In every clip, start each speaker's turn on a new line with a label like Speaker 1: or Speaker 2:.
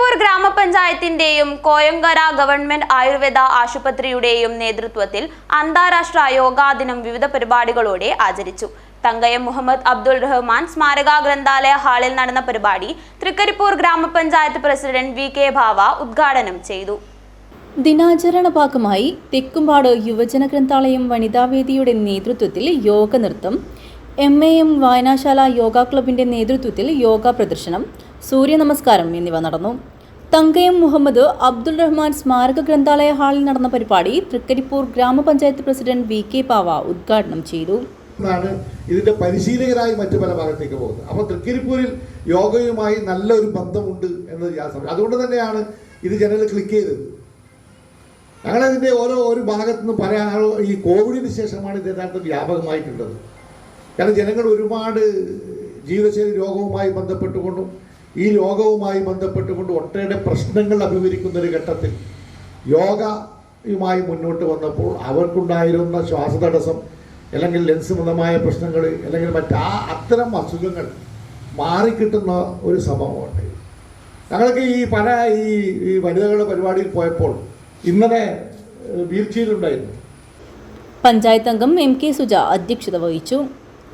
Speaker 1: തൃക്കരിപ്പൂർ ഗ്രാമപഞ്ചായത്തിന്റെയും കോയങ്കര ഗവൺമെന്റ് ആയുർവേദ ആശുപത്രിയുടെയും നേതൃത്വത്തിൽ അന്താരാഷ്ട്ര യോഗാ ദിനം വിവിധ പരിപാടികളോടെ ആചരിച്ചു. തങ്കയം മുഹമ്മദ് അബ്ദുൾ റഹ്മാൻ സ്മാരക ഗ്രന്ഥാലയ ഹാളിൽ നടന്ന പരിപാടി തൃക്കരിപ്പൂർ ഗ്രാമപഞ്ചായത്ത് പ്രസിഡന്റ് വി കെ ഭാവ ഉദ്ഘാടനം ചെയ്തു.
Speaker 2: ദിനാചരണ ഭാഗമായി തെക്കുംപാട് യുവജന ഗ്രന്ഥാലയം വനിതാവേദിയുടെ നേതൃത്വത്തിൽ യോഗ നൃത്തം എം എ എം വായനാശാല യോഗ ക്ലബിന്റെ നേതൃത്വത്തിൽ യോഗ പ്രദർശനം സൂര്യ നമസ്കാരം എന്നിവ നടന്നു. തങ്കയം മുഹമ്മദ് അബ്ദുൾ റഹ്മാൻ സ്മാരക ഗ്രന്ഥാലയ ഹാളിൽ നടന്ന പരിപാടി തൃക്കരിപ്പൂർ ഗ്രാമപഞ്ചായത്ത് പ്രസിഡന്റ് വി കെ പാവ ഉദ്ഘാടനം ചെയ്തു. ാണ്
Speaker 3: ഇതിന്റെ പരിശീലകരായി മറ്റു പല ഭാഗത്തേക്ക് പോകുന്നത്. അപ്പോൾ തൃക്കരിപ്പൂരിൽ യോഗയുമായി നല്ലൊരു ബന്ധമുണ്ട് എന്ന് സമയം അതുകൊണ്ട് തന്നെയാണ് ഇത് ജനങ്ങൾ ക്ലിക്ക് ചെയ്തത്. ഞങ്ങളതിന്റെ ഓരോ ഒരു ഭാഗത്തു നിന്ന് പല ഈ കോവിഡിന് ശേഷമാണ് ഇത് യഥാർത്ഥം വ്യാപകമായിട്ടുള്ളത്. കാരണം ജനങ്ങൾ ഒരുപാട് ജീവിതശൈലി രോഗവുമായി ബന്ധപ്പെട്ടുകൊണ്ടും ഈ രോഗവുമായി ബന്ധപ്പെട്ടുകൊണ്ട് ഒട്ടേറെ പ്രശ്നങ്ങൾ അഭിമുഖീകരിക്കുന്ന ഒരു ഘട്ടത്തിൽ യോഗയുമായി മുന്നോട്ട് വന്നപ്പോൾ അവർക്കുണ്ടായിരുന്ന ശ്വാസതടസ്സം അല്ലെങ്കിൽ ലെൻസ് മതമായ പ്രശ്നങ്ങൾ അല്ലെങ്കിൽ മറ്റാ അത്തരം അസുഖങ്ങൾ മാറിക്കിട്ടുന്ന ഒരു സംഭവമുണ്ട്. ഞങ്ങൾക്ക് ഈ പല ഈ ഈ വനിതകളുടെ പരിപാടിയിൽ പോയപ്പോൾ ഇന്നലെ വീൽ ചെയറുണ്ടായിരുന്നു
Speaker 2: പഞ്ചായത്ത് അംഗം എം കെ സുജ അധ്യക്ഷത വഹിച്ചു.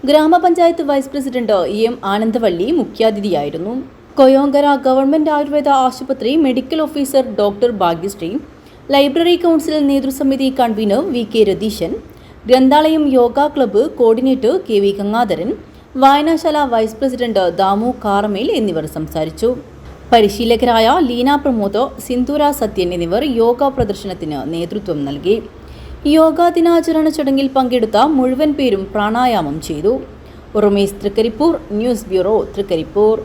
Speaker 2: ഗ്രാമപഞ്ചായത്ത് വൈസ് പ്രസിഡന്റ് എം ആനന്ദവള്ളി മുഖ്യാതിഥിയായിരുന്നു. കൊയോങ്കര ഗവൺമെന്റ് ആയുർവേദ ആശുപത്രി medical officer doctor Bhagyasree library council നേതൃസമിതി convener V K Ratheeshan ഗ്രന്ഥാലയം yoga club coordinator K V Gangadharan വായനാശാല vice president Damu Karamel എന്നിവർ സംസാരിച്ചു. പരിശീലകരായ ലീന പ്രമോദ് സിന്ധുര സത്യൻ എന്നിവർ യോഗ പ്രദർശനത്തിന് നേതൃത്വം നൽകി. യോഗാ ദിനാചരണ ചടങ്ങിൽ പങ്കെടുത്ത മുഴുവൻ പേരും പ്രാണായാമം ചെയ്തു. റൊമേസ് തൃക്കരിപ്പൂർ ന്യൂസ് ബ്യൂറോ തൃക്കരിപ്പൂർ.